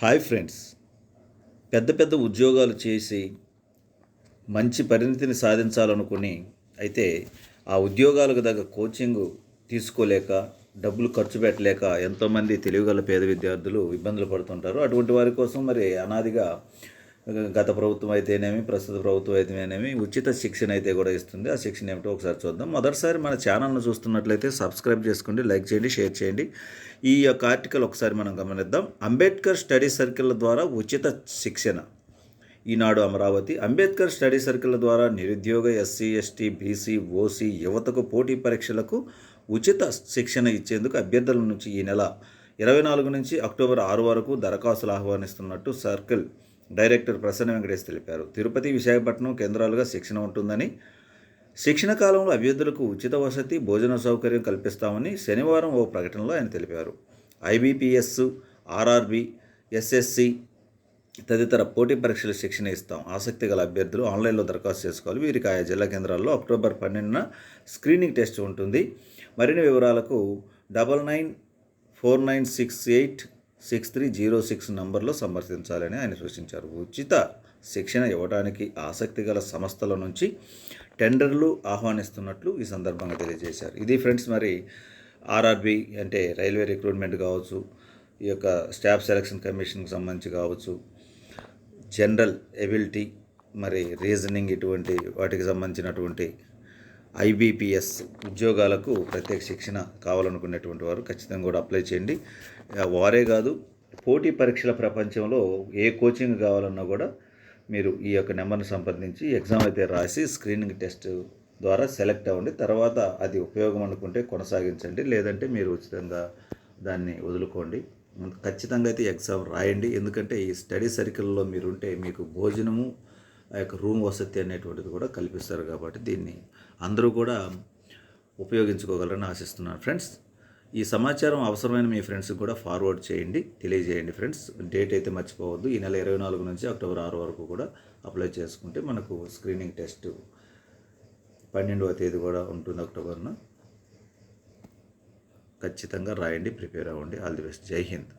Hi friends. పెద్ద పెద్ద ఉద్యోగాలు చేసి మంచి పరిణతిని సాధించాలనుకుని అయితే ఆ ఉద్యోగాలకు తగ్గ కోచింగ్ తీసుకోలేక డబ్బులు ఖర్చు పెట్టలేక ఎంతోమంది తెలివిగల పేద విద్యార్థులు ఇబ్బందులు పడుతుంటారు. అటువంటి వారి కోసం మరి అనాదిగా గత ప్రభుత్వం అయితేనేమి ప్రస్తుత ప్రభుత్వం అయితేనేమి ఉచిత శిక్షణ అయితే కూడా ఇస్తుంది. ఆ శిక్షణ ఏమిటో ఒకసారి చూద్దాం. మొదటిసారి మన ఛానల్ను చూస్తున్నట్లయితే సబ్స్క్రైబ్ చేసుకోండి లైక్ చేయండి షేర్ చేయండి. ఈ యొక్క ఆర్టికల్ ఒకసారి మనం గమనిద్దాం. అంబేద్కర్ స్టడీ సర్కిల్ ద్వారా ఉచిత శిక్షణ. ఈనాడు అమరావతి అంబేద్కర్ స్టడీ సర్కిల్ ద్వారా నిరుద్యోగ ఎస్సీ ఎస్టీ బీసీ ఓసీ యువతకు పోటీ పరీక్షలకు ఉచిత శిక్షణ ఇచ్చేందుకు అభ్యర్థుల నుంచి ఈ నెల ఇరవై నాలుగు నుంచి అక్టోబర్ ఆరు వరకు దరఖాస్తులు ఆహ్వానిస్తున్నట్టు సర్కిల్ డైరెక్టర్ ప్రసన్న వెంకటేష్ తెలిపారు. తిరుపతి విశాఖపట్నం కేంద్రాలుగా శిక్షణ ఉంటుందని శిక్షణ కాలంలో అభ్యర్థులకు ఉచిత వసతి భోజన సౌకర్యం కల్పిస్తామని శనివారం ఓ ప్రకటనలో ఆయన తెలిపారు. ఐబీపీఎస్ ఆర్ఆర్బి ఎస్ఎస్సి తదితర పోటీ పరీక్షల శిక్షణ ఇస్తాం. ఆసక్తి గల అభ్యర్థులు ఆన్లైన్లో దరఖాస్తు చేసుకోవాలి. వీరికి ఆయా జిల్లా కేంద్రాల్లో అక్టోబర్ పన్నెండున స్క్రీనింగ్ టెస్ట్ ఉంటుంది. మరిన్ని వివరాలకు double nine four nine six eight six three zero six నంబర్లో సంప్రదించాలని ఆయన సూచించారు. ఉచిత శిక్షణ ఇవ్వడానికి ఆసక్తి గల సంస్థల నుంచి టెండర్లు ఆహ్వానిస్తున్నట్లు ఈ సందర్భంగా తెలియజేశారు. ఇది ఫ్రెండ్స్ మరి ఆర్ఆర్బి అంటే రైల్వే రిక్రూట్మెంట్ కావచ్చు ఈ యొక్క స్టాఫ్ సెలక్షన్ కమిషన్కి సంబంధించి కావచ్చు జనరల్ ఎబిలిటీ మరి రీజనింగ్ ఇటువంటి వాటికి సంబంధించినటువంటి ఐబీపీఎస్ ఉద్యోగాలకు ప్రత్యేక శిక్షణ కావాలనుకునేటువంటి వారు ఖచ్చితంగా కూడా అప్లై చేయండి. వారే కాదు పోటీ పరీక్షల ప్రపంచంలో ఏ కోచింగ్ కావాలన్నా కూడా మీరు ఈ యొక్క నెంబర్ని సంప్రదించి ఎగ్జామ్ అయితే రాసి స్క్రీనింగ్ టెస్ట్ ద్వారా సెలెక్ట్ అవ్వండి. తర్వాత అది ఉపయోగం అనుకుంటే కొనసాగించండి. లేదంటే మీరు ఉచితంగా దాన్ని వదులుకోండి. ఖచ్చితంగా అయితే ఎగ్జామ్ రాయండి. ఎందుకంటే ఈ స్టడీ సర్కిల్లో మీరుంటే మీకు భోజనము ఆ యొక్క రూమ్ వసతి అనేటువంటిది కూడా కల్పిస్తారు కాబట్టి దీన్ని అందరూ కూడా ఉపయోగించుకోగలరని ఆశిస్తున్నాను ఫ్రెండ్స్. ఈ సమాచారం అవసరమైన మీ ఫ్రెండ్స్కి కూడా ఫార్వర్డ్ చేయండి తెలియజేయండి ఫ్రెండ్స్. డేట్ అయితే మర్చిపోవద్దు. ఈ నెల ఇరవై నాలుగు నుంచి అక్టోబర్ ఆరు వరకు కూడా అప్లై చేసుకుంటే మనకు స్క్రీనింగ్ టెస్ట్ పన్నెండవ తేదీ కూడా ఉంటుంది అక్టోబర్న. ఖచ్చితంగా రాయండి ప్రిపేర్ అవ్వండి. All the best. జై హింద్.